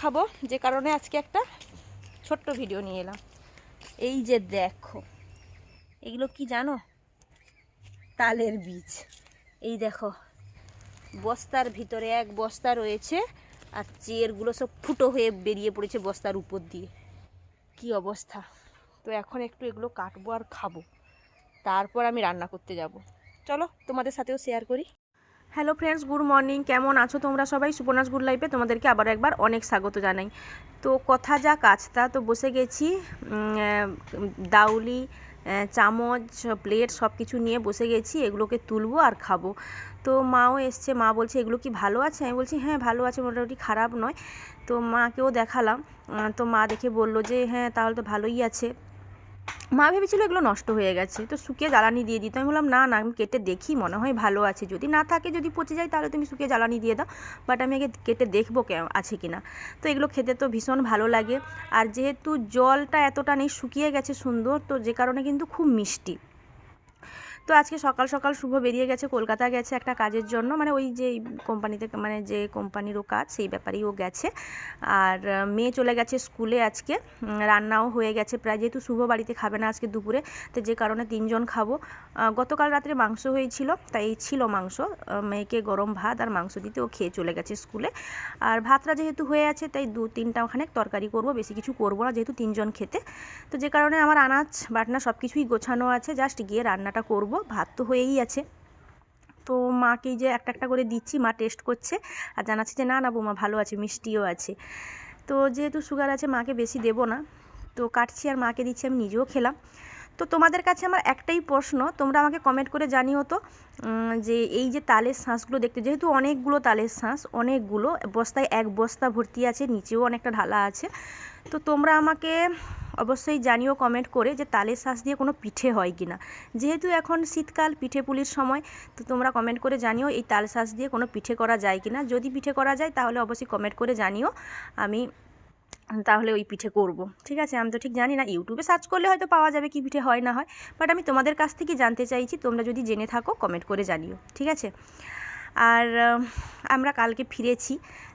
দেখাবো, যে কারণে আজকে একটা ছোট্ট ভিডিও নিয়ে এলাম। এই যে দেখো, এগুলো কি জানো? তালের বীজ। এই দেখো, বস্তার ভিতরে এক বস্তা রয়েছে, আর চেয়ারগুলো সব ফুটো হয়ে বেরিয়ে পড়েছে বস্তার উপর দিয়ে। কি অবস্থা? তো এখন একটু এগুলো কাটবো আর খাব। তারপর আমি রান্না করতে যাব। চলো, তোমাদের সাথেও শেয়ার করি। Hello friends, good morning. কেমন আছো তোমরা সবাই? সুপর্ণাস গুড লাইফে তোমাদেরকে আবার একবার অনেক স্বাগত জানাই। তো কথা যা কাজটা তো বসে গেছি। দাউলি চামচ, প্লেট সব কিছু নিয়ে বসে গেছি, এগুলোকে তুলবো আর খাব। তো মাও এসছে, মা বলছে, এগুলো কি ভালো আছে? আমি বলছি হ্যাঁ ভালো আছে, মোটামুটি খারাপ নয়। তো মাকেও দেখালাম। তো মা দেখে বলল যে হ্যাঁ তাহলে তো ভালোই আছে। মা ভেবেছিল এগুলো নষ্ট হয়ে গেছে। তো শুকিয়ে জ্বালানি দিয়ে দিত। আমি বললাম, না না, আমি কেটে দেখি, মনে হয় ভালো আছে। যদি না থাকে, যদি পচে যায়, তাহলে তুমি শুকিয়ে জ্বালানি দিয়ে দাও। বাট আমি আগে কেটে দেখব কে, আছে কি না তো এগুলো খেতে তো ভীষণ ভালো লাগে। আর যেহেতু জলটা এতটা নেই, শুকিয়ে গেছে সুন্দর, তো যে কারণে কিন্তু খুব মিষ্টি। তো আজকে সকাল সকাল শুভ বেরিয়ে গেছে, কলকাতা গেছে একটা কাজের জন্য। মানে ওই যে কোম্পানিতে মানে যে কোম্পানিরও কাজ, সেই ব্যাপারেই ও গেছে। আর মেয়ে চলে গেছে স্কুলে আজকে। রান্নাও হয়ে গেছে প্রায়। যেহেতু শুভ বাড়িতে খাবে না আজকে দুপুরে, তো যে কারণে তিনজন খাব। গতকাল রাত্রে মাংস হয়েছিল, তাই ছিল মাংস। মেয়েকে গরম ভাত আর মাংস দিতে ও খেয়ে চলে গেছে স্কুলে। আর ভাতটা যেহেতু হয়ে আছে, তাই দু তিনটা ওখানে তরকারি করব, বেশি কিছু করব না যেহেতু তিনজন খেতে। তো যে কারণে আমার আনাজ, বাটনা সব কিছুই গোছানো আছে। জাস্ট গিয়ে রান্নাটা করব। ভাত তো হয়েই আছে। তো মাকে যে একটা একটা করে দিচ্ছি, মা টেস্ট করছে আর জানাচ্ছে যে, না না, বৌমা ভালো আছে, মিষ্টিও আছে। তো যেহেতু সুগার আছে, মাকে বেশি দেবো না। তো কাটছি আর মাকে দিচ্ছি, আমি নিজেও খেলাম। তো তোমাদের কাছে আমার একটাই প্রশ্ন, তোমরা আমাকে কমেন্ট করে জানিও তো যে এই যে তালের শাঁসগুলো দেখতে, যেহেতু অনেকগুলো তালের শাঁস, অনেকগুলো, বস্তায় এক বস্তা ভর্তি আছে, নিচেও অনেকটা ঢালা আছে, তো তোমরা আমাকে অবশ্যই জানিও কমেন্ট করে যে তালের শাঁস দিয়ে কোনো পিঠে হয় কি না যেহেতু এখন শীতকাল, পিঠে পুলির সময়, তো তোমরা কমেন্ট করে জানিও এই তাল শাঁস দিয়ে কোনো পিঠে করা যায় কি না যদি পিঠে করা যায়, তাহলে অবশ্যই কমেন্ট করে জানিও। আমি তাহলে ওই পিঠে করব। ঠিক আছে? আমি তো ঠিক জানি না, ইউটিউবে সার্চ করলে হয়তো পাওয়া যাবে কি পিঠে হয় না হয় বাট আমি তোমাদের কাছ থেকে জানতে চাইছি, তোমরা যদি জেনে থাকো কমেন্ট করে জানিও। ঠিক আছে? আর আমরা কালকে ফিরেছি,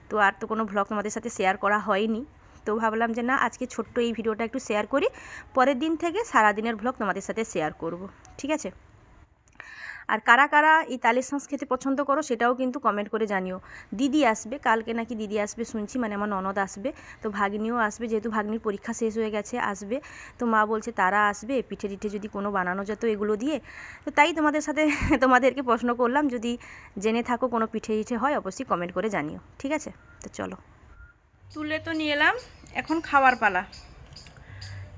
তো আর তো কোনো ভ্লগ তোমাদের সাথে শেয়ার করা হয়নি। তো ভাবলাম যে না, আজকে ছোট্ট এই ভিডিওটা একটু শেয়ার করি, পরের দিন থেকে সারাদিনের ভ্লগ তোমাদের সাথে শেয়ার করব। ঠিক আছে? আর কারা কারা এই তালের শাঁস খেতে পছন্দ করো সেটাও কিন্তু কমেন্ট করে জানিও। দিদি আসবে, কালকে নাকি দিদি আসবে শুনছি মানে আমার ননদ আসবে, তো ভাগ্নিও আসবে, যেহেতু ভাগ্নির পরীক্ষা শেষ হয়ে গেছে, আসবে। তো মা বলছে তারা আসবে, পিঠে টিঠে যদি কোনো বানানো যেত এগুলো দিয়ে। তো তাই তোমাদের সাথে তোমাদেরকে প্রশ্ন করলাম, যদি জেনে থাকো কোনো পিঠে টিঠে হয়, অবশ্যই কমেন্ট করে জানিও, ঠিক আছে? তো চলো। তুলে তো নিয়ে এলাম এখন খাওয়ার পালা।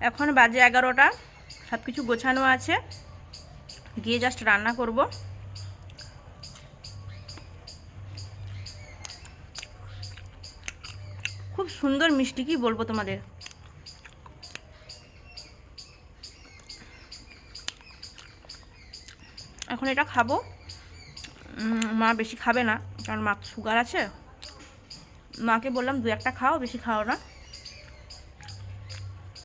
এখন বাজে এগারোটা সব কিছু গোছানো আছে। গিয়ে জাস্ট রান্না করব। খুব সুন্দর মিষ্টি, কি বলব তোমাদের? এখন এটা খাব। মা বেশি খাবে না, কারণ মা সুগার আছে। মাকে বললাম দু একটা খাও, বেশি খাও না।